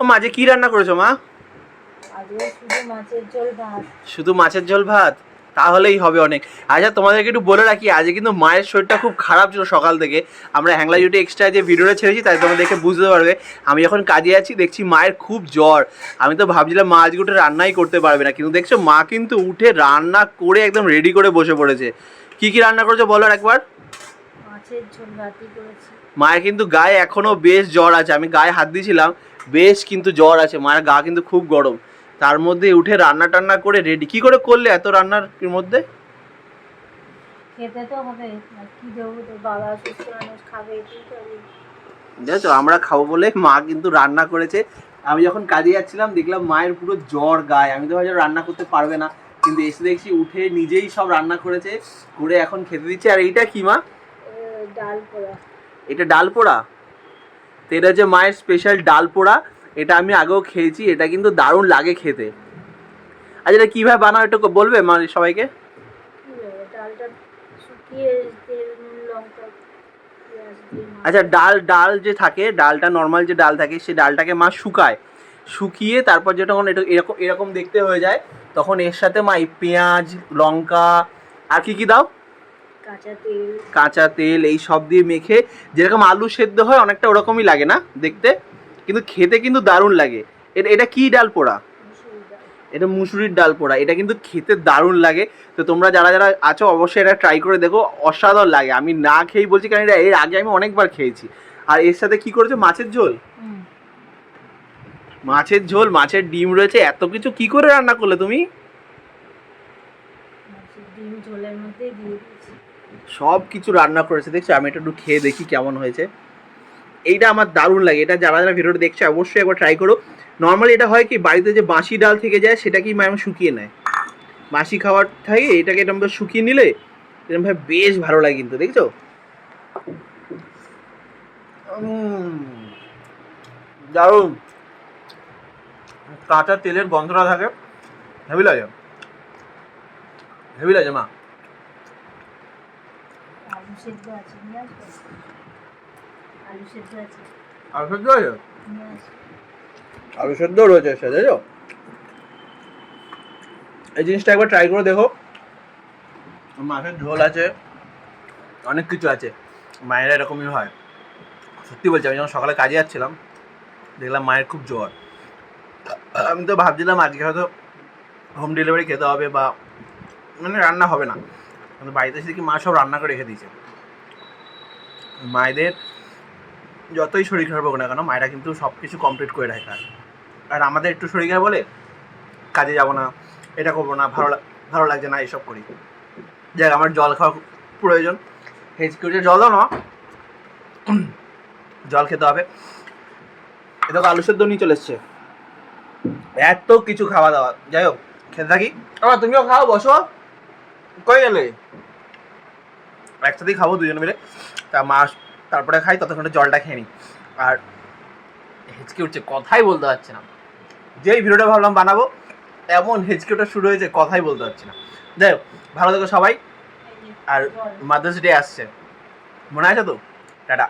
ও মাঝে কি রান্না করেছ মা? শুধু মাছের ঝোল ভাত। শুধু মাছের ঝোল ভাত? তাহলেই হবে অনেক। আচ্ছা তোমাদেরকে একটু বলে রাখি আজকে কিন্তু মায়ের শরীরটা খুব খারাপ ছিল সকাল থেকে। আমরা হ্যাংলা জুটি এক্সট্রা যে ভিডিওটা ছেড়েছি তাই তোমরা দেখে বুঝতে পারবে। আমি যখন কাজে আছি দেখছি মায়ের খুব জ্বর। আমি তো ভাবছিলাম মা আজকে উঠে রান্নাই করতে পারবে না। কিন্তু দেখছ মা কিন্তু উঠে রান্না করে একদম রেডি করে বসে পড়েছে। কি কি রান্না করেছ বলো একবার? মাছের ঝোল ভাতই করেছি। মায়ের কিন্তু গায়ে এখনও বেশ জ্বর আছে। আমি গায়ে হাত দিয়েছিলাম বেশ কিন্তু জ্বর আছে মায়ের গা কিন্তু খুব গরম। তার মধ্যে উঠে রান্না টান্না করে রেডি কি করে করলে এত রান্নার মধ্যে? দেখো আমরা খাব বলে মা কিন্তু রান্না করেছে। আমি যখন কাজে যাচ্ছিলাম দেখলাম মায়ের পুরো জ্বর গায়ে। আমি তো ভাবছি রান্না করতে পারবে না। কিন্তু এসে দেখছি উঠে নিজেই সব রান্না করেছে করে এখন খেতে দিচ্ছে। আর এইটা কি মা? ডাল পোড়া। এটা ডাল পোড়া? তো এটা হচ্ছে মায়ের স্পেশাল ডাল পোড়া। এটা আমি আগেও খেয়েছি এটা কিন্তু দারুণ লাগে খেতে। আচ্ছা এটা কীভাবে বানাও একটু বলবে মানে সবাইকে? আচ্ছা ডাল ডাল যে থাকে ডালটা নর্মাল যে ডাল থাকে সেই ডালটাকে মা শুকায়। শুকিয়ে তারপর যেটা এরকম এরকম দেখতে হয়ে যায় তখন এর সাথে মা পেঁয়াজ লঙ্কা আর কি কি দাও? কাঁচা তেল। কাঁচা তেল এই সব দিয়ে মেখে যেরকম আলু সেদ্ধ হয় অনেকটা ওরকমই লাগে না দেখতে? কিন্তু খেতে কিন্তু দারুণ লাগে। এটা এটা কি ডাল পোড়া? এটা মুসুরির ডাল পোড়া। এটা কিন্তু খেতে দারুণ লাগে। তো তোমরা যারা যারা আছো অবশ্যই এটা ট্রাই করে দেখো। অসাধারণ লাগে। আমি না খেয়েই বলছি কারণ এটা এর আগে আমি অনেকবার খেয়েছি। আর এর সাথে কি করেছ? মাছের ঝোল? মাছের ঝোল মাছের ডিম রয়েছে। এত কিছু কি করে রান্না করলে তুমি? ডিম ঝোলের মধ্যেই দিয়ে দিয়েছি। সব কিছু রান্না করেছে। দেখছ, আমি এটা একটু খেয়ে দেখি কেমন হয়েছে। এইটা আমার দারুণ লাগে। এটা যারা যারা ভিডিওটা দেখছে, অবশ্যই একবার ট্রাই করো। নর্মালি এটা হয় কি, বাড়িতে যে বাঁশি ডাল থেকে যায়, সেটাকেই ম্যাম শুকিয়ে নেয়। বাঁশি খাওয়ার থাকে এটাকে এরকম করে শুকিয়ে নিলে এরকম ভাবে বেশ ভালো লাগে কিন্তু, দেখছ? দারুণ। কাঁচা তেলের গন্ধটা থাকে। হেভি লাগে। হেভি লাগে, মা। সেদ্ধ আছে নিয়ে আসব? আলু সেদ্ধ আছে। আলু সেদ্ধ আছে? আলু সেদ্ধ রয়েছে এর এই জিনিসটা একবার ট্রাই করে দেখো। মাছের ঝোল আছে অনেক কিছু আছে মায়ের এরকমই হয়। সত্যি বলছি আমি যখন সকালে কাজে যাচ্ছিলাম দেখলাম মায়ের খুব জ্বর। আমি তো ভাবছিলাম আজকে হয়তো হোম ডেলিভারি খেতে হবে বা মানে রান্না হবে না। কিন্তু বাড়িতে এসে কি মা সব রান্না করে রেখে দিয়েছে। মায়েদের যতই শরীর খারাপ হোক না কেন, মায়েরা কিন্তু সব কিছু কমপ্লিট করে রাখে আর- আমাদের একটু শরীর খারাপ বলে কাজে যাব না, এটা করব না, ভালো ভালো লাগছে না, এসব করি। যাক, আমার জল খাওয়া প্রয়োজন। হেঁচকে জল দাও না জল খেতে হবে। এটা আলু সেদ্ধ নিয়ে চলে এসছে। এত কিছু খাওয়া দাওয়া। যাই হোক, খেতে থাকি। আবার তুমিও খাও, বসো। কই গেলে? একসাথেই খাব দুজনে মিলে। তা মা তারপরে খাই ততক্ষণে জলটা খেয়ে নিই। আর হেঁচকে উঠছে কথাই বলতে পারছে না। যেই ভিডিওটা ভাবলাম বানাবো এমন হেঁচকে ওটা শুরু হয়েছে কথাই বলতে পারছি না। যাই হোক ভালো থেকো সবাই। আর মাদার্স ডে আসছে। মনে আছে তো? টাটা।